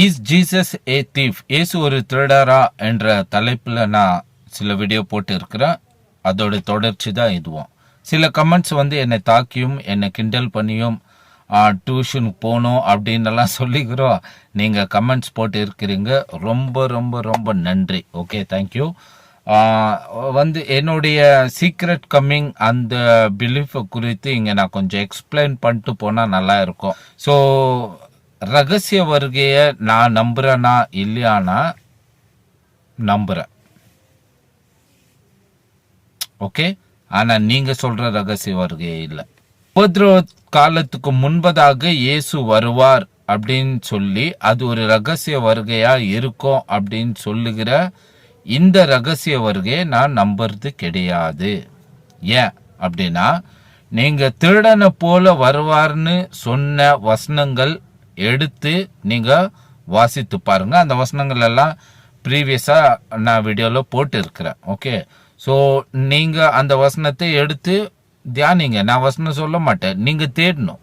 Is Jesus a thief ஏசு ஒரு திருடரா என்ற தலைப்பில் நான் சில வீடியோ போட்டு இருக்கிறேன் அதோட தொடர்ச்சி தான் இதுவும். சில கமெண்ட்ஸ் வந்து என்னை தாக்கியும் என்னை கிண்டல் பண்ணியும் டியூஷனுக்கு போகணும் அப்படின்னு எல்லாம் சொல்லிக்கிறோம். நீங்கள் கமெண்ட்ஸ் போட்டு இருக்கிறீங்க ரொம்ப ரொம்ப ரொம்ப நன்றி. ஓகே தேங்க்யூ வந்து என்னுடைய சீக்ரெட் கம்மிங் அந்த பிலீஃபை குறித்து இங்கே நான் கொஞ்சம் எக்ஸ்பிளைன் பண்ணிட்டு போனால் நல்லா இருக்கும். ஸோ ரகசிய வருகையை நான் நம்புறேனா இல்லையானா நம்புறேன் ஓகே? ஆனா நீங்க சொல்ற ரகசிய வருகையே இல்லை. உபதிரவ காலத்துக்கு முன்பதாக இயேசு வருவார் அப்படின்னு சொல்லி அது ஒரு ரகசிய வருகையா இருக்கும் அப்படின்னு சொல்லுகிற இந்த ரகசிய வருகையை நான் நம்புறது கிடையாது. ஏன் அப்படின்னா நீங்க திருடனை போல வருவார்னு சொன்ன வசனங்கள் எடுத்து நீங்கள் வாசித்து பாருங்க. அந்த வசனங்கள் எல்லாம் ப்ரீவியஸாக நான் வீடியோவில் போட்டு இருக்கிறேன் ஓகே ஸோ நீங்கள் அந்த வசனத்தை எடுத்து தியானிங்க. நான் வசனம் சொல்ல மாட்டேன். நீங்கள் தேடணும்.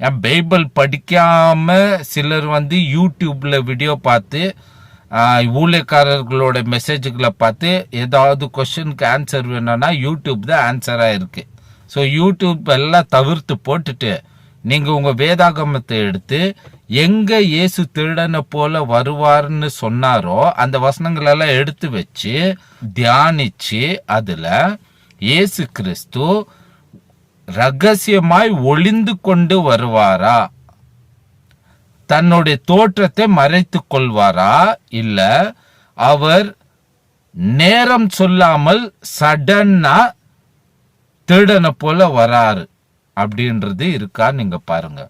ஏன் பைபிள் படிக்காமல் சிலர் வந்து யூடியூப்பில் வீடியோ பார்த்து ஊழியக்காரர்களோட மெசேஜுகளை பார்த்து ஏதாவது கொஷனுக்கு ஆன்சர் வேணும்னா யூடியூப் தான் ஆன்சராக இருக்குது ஸோ யூடியூப் எல்லாம் தவிர்த்து போட்டுட்டு நீங்க உங்க வேதாகமத்தை எடுத்து எங்க இயேசு திருடனை போல வருவார்னு சொன்னாரோ அந்த வசனங்கள் எல்லாம் எடுத்து வச்சு தியானிச்சு அதுல இயேசு கிறிஸ்து ரகசியமாய் ஒளிந்து கொண்டு வருவாரா? தன்னுடைய தோற்றத்தை மறைத்து கொள்வாரா? இல்ல அவர் நேரம் சொல்லாமல் சடன்னா திருடனை போல வராரு. அப்படின்றது இருக்கா நீங்க பாருங்க.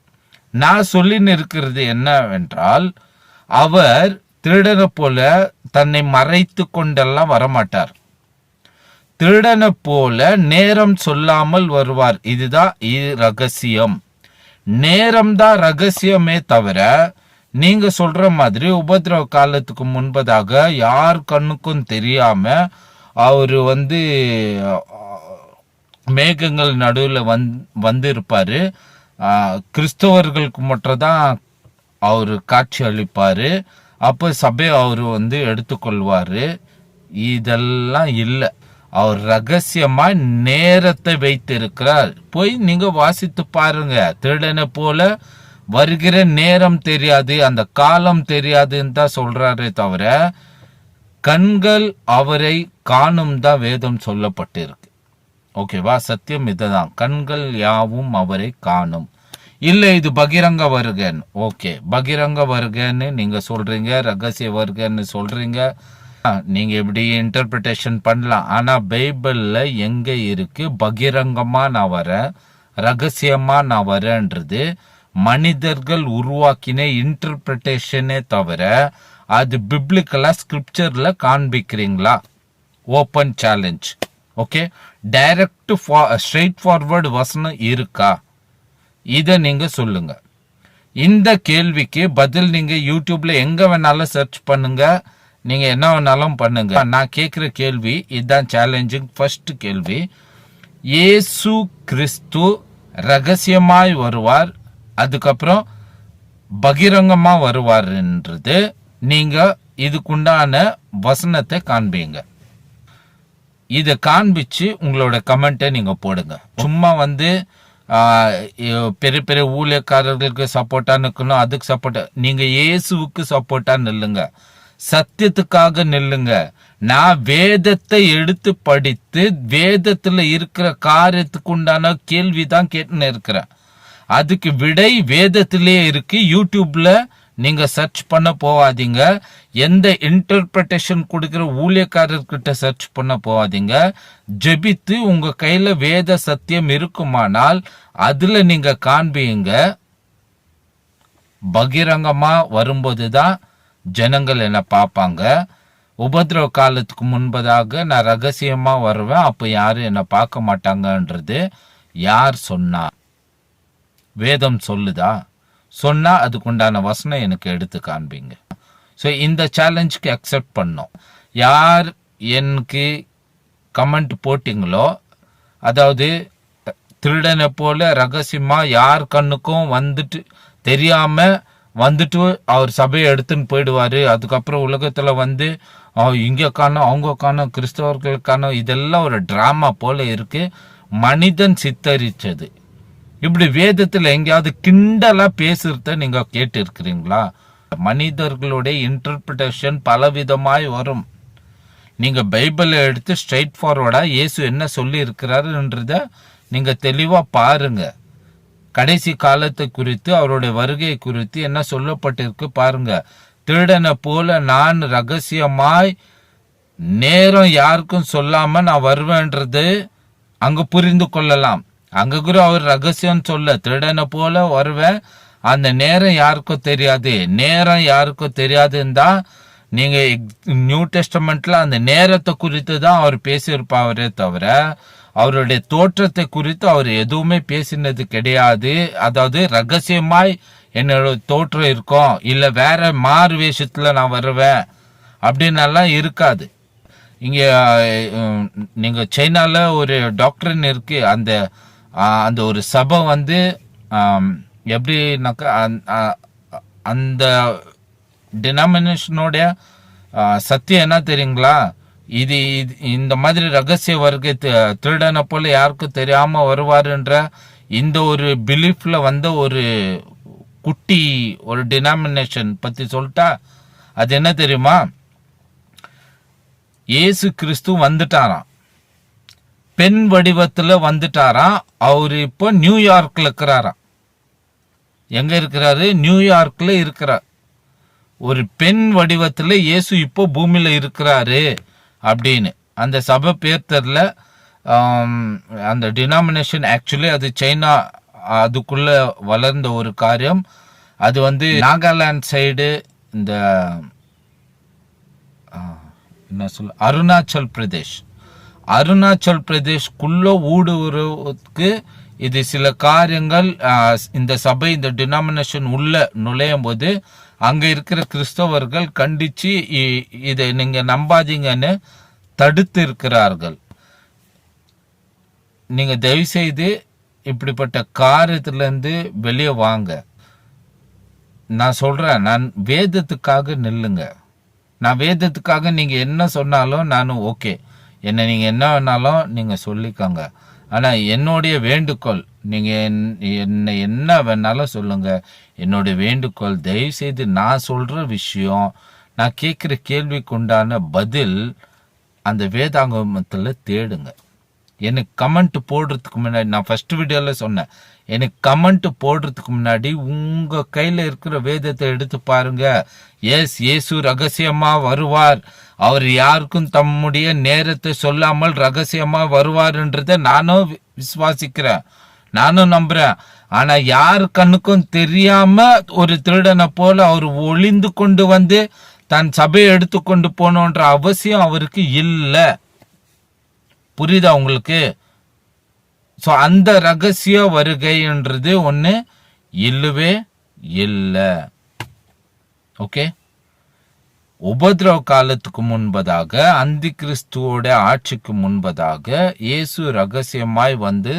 நான் சொல்லின்னு இருக்கிறது என்னவென்றால் அவர் திருடனை போல தன்னை மறைத்து கொண்டெல்லாம் வரமாட்டார். திருடனை போல நேரம் சொல்லாமல் வருவார். இதுதான் இ- ரகசியம். நேரம் தான் ரகசியமே தவிர நீங்க சொல்ற மாதிரி உபதிரவ காலத்துக்கு முன்பதாக யார் கண்ணுக்கும் தெரியாம அவரு வந்து மேகங்கள் நடுவில் வந் வந்திருப்பார். கிறிஸ்தவர்களுக்கு மட்டும் தான் அவர் காட்சி அளிப்பார். அப்போ சபையை அவர் வந்து எடுத்துக்கொள்வார். இதெல்லாம் இல்லை. அவர் ரகசியமாக நேரத்தை வைத்திருக்கிறார். போய் நீங்கள் வாசித்து பாருங்க. திருடனை போல வருகிற நேரம் தெரியாது அந்த காலம் தெரியாதுன்னு தான் சொல்கிறாரே தவிர கண்கள் அவரை காணும் தான் வேதம் சொல்லப்பட்டிருக்கு. ஓகேவா? சத்தியம் இதுதான். கண்கள் யாவும் அவரை காணும். இல்லை இது பகிரங்க வருகன். ஓகே பகிரங்க வருகன்னு நீங்க சொல்றீங்க ரகசிய வருகன்னு சொல்றீங்க. ஆ, நீங்க இப்படி இன்டர்பிரிட்டேஷன் பண்ணலாம். ஆனா பைபிள்ல எங்க இருக்கு? பகிரங்கமா நான் வரேன் ரகசியமா நான் வரேன்றது மனிதர்கள் உருவாக்கின இன்டர்பிரிட்டேஷனே தவிர அது பிப்ளிக்கலா ஸ்கிரிப்சர்ல காண்பிக்கிறீங்களா? Open challenge okay direct straight forward வசனம் இருக்கா? இதை நீங்கள் சொல்லுங்க. இந்த கேள்விக்கு பதில் நீங்கள் யூடியூப்ல எங்க வேணாலும் சர்ச் பண்ணுங்க. நீங்க என்ன வேணாலும் பண்ணுங்க. நான் கேட்குற கேள்வி இதுதான் சேலஞ்சிங் ஃபர்ஸ்ட் கேள்வி. ஏசு கிறிஸ்து ரகசியமாய் வருவார் அதுக்கப்புறம் பகிரங்கமாக வருவார்ன்றது. நீங்கள் இதுக்குண்டான வசனத்தை காண்பீங்க. இதை காண்பிச்சு உங்களோட கமெண்ட்டை நீங்கள் போடுங்க. சும்மா வந்து பெரிய பெரிய ஊழியக்காரர்களுக்கு சப்போர்ட்டாக நிற்கணும் அதுக்கு சப்போர்ட்டா நீங்கள் இயேசுவுக்கு சப்போர்ட்டாக நில்லுங்க. சத்தியத்துக்காக நில்லுங்க. நான் வேதத்தை எடுத்து படித்து வேதத்தில் இருக்கிற காரியத்துக்கு உண்டான கேள்வி தான் கேட்டுன்னு இருக்கிறேன். அதுக்கு விடை வேதத்திலேயே இருக்கு யூடியூப்ல நீங்க சர்ச் பண்ண போகாதீங்க எந்த இன்டர்பிரேஷன் கொடுக்கிற ஊழியக்காரர்கிட்ட சர்ச் பண்ண போகாதீங்க ஜெபித்து உங்க கையில வேத சத்தியம் இருக்குமானால் அதுல நீங்க காண்பீங்க. பகிரங்கமா வரும்போது தான் ஜனங்கள் என்ன பார்ப்பாங்க. உபதிரவ காலத்துக்கு முன்பதாக நான் ரகசியமா வருவேன். அப்போ யாரும் என்ன பார்க்க மாட்டாங்கன்றது யார் சொன்னா? வேதம் சொல்லுதா? சொன்னால் அதுக்குண்டான வசனம் எனக்கு எடுத்து காண்பீங்க. ஸோ இந்த சேலஞ்சுக்கு அக்செப்ட் பண்ணோம். யார் எனக்கு கமெண்ட் போட்டிங்களோ அதாவது திருடனை போல ரகசியமாக யார் கண்ணுக்கும் வந்துட்டு தெரியாமல் வந்துட்டு அவர் சபையை எடுத்துன்னு போயிடுவார். அதுக்கப்புறம் உலகத்தில் வந்து இங்கே காணும் அவங்க காணும் கிறிஸ்தவர்கள் இதெல்லாம் ஒரு ட்ராமா போல் இருக்குது மனிதன் சித்தரித்தது. இப்படி வேதத்தில் எங்கேயாவது கிண்டலா பேசுறத நீங்க கேட்டு இருக்கிறீங்களா மனிதர்களுடைய இன்டர்பிரிட்டேஷன் பலவிதமாய் வரும். நீங்க பைபிளை எடுத்து ஸ்ட்ரைட் ஃபார்வர்டா இயேசு என்ன சொல்லி இருக்கிறாருன்றத நீங்க தெளிவா பாருங்க. கடைசி காலத்தை குறித்து அவருடைய வருகை குறித்து என்ன சொல்லப்பட்டிருக்கு பாருங்க. திருடனை போல நான் ரகசியமாய் நேரம் யாருக்கும் சொல்லாம நான் வருவேன்றது அங்க புரிந்து கொள்ளலாம். அங்க கூட அவர் ரகசியம் சொல்ல திருடனை போல வருவேன் அந்த நேரம் யாருக்கும் தெரியாது. நேரம் யாருக்கும் தெரியாதுன்னு தான் நீங்க நியூ டெஸ்டமெண்ட்ல அந்த நேரத்தை குறித்து தான் அவர் பேசியிருப்பாரே தவிர அவருடைய தோற்றத்தை குறித்து அவர் எதுவுமே பேசினது கிடையாது. அதாவது ரகசியமாய் என்னோட தோற்றம் இருக்கும். இல்ல வேற மாறு வேஷத்துல நான் வருவேன். அப்படின்னெல்லாம் இருக்காது. இங்க நீங்கள் நீங்க சைனால ஒரு டாக்டர்னு இருக்கு. அந்த அந்த ஒரு சபை வந்து எப்படின்னாக்கா அந்த- அஹ், அந்த சத்தியம் என்ன தெரியுங்களா? இது இது- இந்த மாதிரி ரகசிய வருகை திருடனை போல யாருக்கும் தெரியாம வருவாருன்ற இந்த ஒரு பிலீஃப்ல வந்த ஒரு குட்டி ஒரு டினாமினேஷன் பத்தி சொல்லிட்டா அது என்ன தெரியுமா? இயேசு கிறிஸ்து வந்துட்டாராம். பெண் வடிவத்துல வந்துட்டாராம். அவர் இப்போ நியூயார்க்ல இருக்கிறாராம். எங்க இருக்கிறாரு? நியூயார்க்ல இருக்கிறார். ஒரு பெண் வடிவத்துல இயேசு இப்போ பூமியில இருக்கிறாரு அப்படின்னு. அந்த சபை பேர் தெரில அந்த டினாமினேஷன் ஆக்சுவலி அது சைனா அதுக்குள்ள வளர்ந்த ஒரு காரியம். அது வந்து நாகாலாந்து சைடு இந்த என்ன சொல்ல அருணாச்சல் பிரதேஷ். அருணாச்சல் பிரதேஷ்குள்ளே ஊடுருவதுக்கு இது சில காரியங்கள் இந்த சபை இந்த டினாமினேஷன் உள்ள நுழையும் போது அங்கே இருக்கிற கிறிஸ்தவர்கள் கண்டித்து இ- இதை நீங்கள் நம்பாதீங்கன்னு தடுத்து இருக்கிறார்கள். நீங்கள் தயவுசெய்து இப்படிப்பட்ட காரியத்திலேருந்து வெளியே வாங்க. நான் சொல்கிறேன் நான் வேதத்துக்காக நில்லுங்க. நான் வேதத்துக்காக நீங்கள் என்ன சொன்னாலும் நானும் ஓகே. என்னை நீங்கள் என்ன வேணாலும் நீங்கள் சொல்லிக்கோங்க. ஆனால் என்னுடைய வேண்டுகோள் நீங்கள் என்- என்ன என்ன வேணாலும் சொல்லுங்கள் என்னுடைய வேண்டுகோள் தயவுசெய்து நான் சொல்கிற விஷயம் நான் கேட்குற கேள்விக்குண்டான பதில் அந்த வேதாங்கமத்தில் தேடுங்க. எனக்கு கமெண்ட் போடுறதுக்கு முன்னாடி நான் ஃபர்ஸ்ட் வீடியோவில் சொன்னேன். எனக்கு கமெண்ட் போடுறதுக்கு முன்னாடி உங்கள் கையில் இருக்கிற வேதத்தை எடுத்து பாருங்க. எஸ் இயேசு ரகசியமாக வருவார். அவர் யாருக்கும் தம்முடைய நேரத்தை சொல்லாமல் ரகசியமாக வருவார்ன்றதை நானும் வி- விசுவாசிக்கிறேன். நானும் நம்புறேன். ஆனா யார் கண்ணுக்கும் தெரியாம ஒரு திருடனை போல அவர் ஒளிந்து கொண்டு வந்து தன் சபையை எடுத்துக்கொண்டு போகணுன்ற அவசியம் அவருக்கு இல்லை. புரியுதா உங்களுக்கு? ஸோ அந்த ரகசிய வருகைன்றது ஒன்று இல்லவே இல்லை. ஓகே உபதிரவ காலத்துக்கு முன்பதாக அந்தி கிறிஸ்துவோட ஆட்சிக்கு முன்பதாக இயேசு ரகசியமாய் வந்து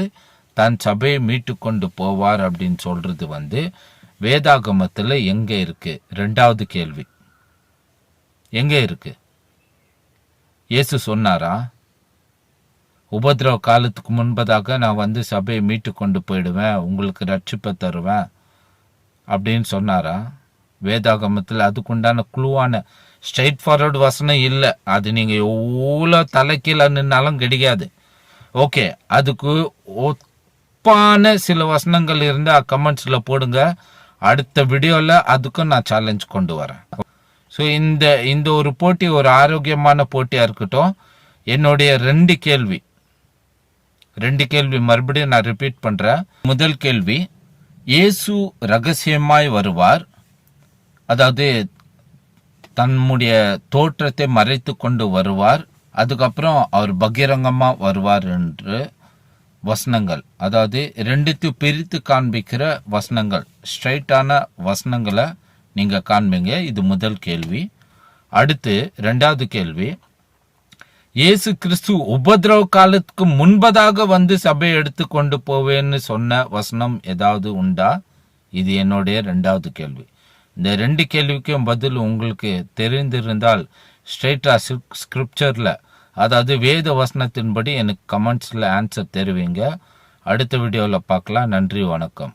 தன் சபையை மீட்டு கொண்டு போவார் அப்படின்னு சொல்றது வந்து வேதாகமத்தில் எங்கே இருக்கு? ரெண்டாவது கேள்வி. எங்கே இருக்கு? இயேசு சொன்னாரா? உபதிரவ காலத்துக்கு முன்பதாக நான் வந்து சபையை மீட்டு கொண்டு போயிடுவேன் உங்களுக்கு ரட்சிப்பை தருவேன் அப்படின்னு சொன்னாரா? வேதாகமத்தில் அதுக்குண்டான குழுவான ஸ்ட்ரைட் ஃபார்வர்டு வசனம் இல்லை. அது நீங்கள் எவ்வளோ தலைக்கீழ நின்னாலும் கிடைக்காது. ஓகே அதுக்கு ஒப்பான சில வசனங்கள் இருந்தால் கமெண்ட்ஸில் போடுங்க. அடுத்த வீடியோவில் அதுக்கும் நான் சேலஞ்ச் கொண்டு வரேன். ஸோ இந்த இந்த ஒரு போட்டி ஒரு ஆரோக்கியமான போட்டியாக இருக்கட்டும் என்னுடைய ரெண்டு கேள்வி. ரெண்டு கேள்வி மறுபடியும் நான் ரிப்பீட் பண்றேன். முதல் கேள்வி இயேசு ரகசியமாய் வருவார்? அதாவது தன்னுடைய தோற்றத்தை மறைத்து கொண்டு வருவார் அதுக்கப்புறம் அவர் பகிரங்கமாக வருவார் என்று வசனங்கள். அதாவது ரெண்டுத்தையும் பிரித்து காண்பிக்கிற வசனங்கள். ஸ்ட்ரைட்டான வசனங்களை நீங்கள் காண்பீங்க. இது முதல் கேள்வி. அடுத்து ரெண்டாவது கேள்வி இயேசு கிறிஸ்து உபதிரவ காலத்துக்கு முன்பதாக வந்து சபையை எடுத்து கொண்டு போவேன்னு சொன்ன வசனம் ஏதாவது உண்டா? இது என்னுடைய ரெண்டாவது கேள்வி. இந்த ரெண்டு கேள்விக்கும் பதில் உங்களுக்கு தெரிந்திருந்தால் ஸ்ட்ரெயிட்டா ஸ்கிரிப்சரில் அதாவது வேத வசனத்தின்படி எனக்கு கமெண்ட்ஸில் ஆன்சர் தெரிவிங்க. அடுத்த வீடியோவில் பார்க்கலாம். நன்றி வணக்கம்.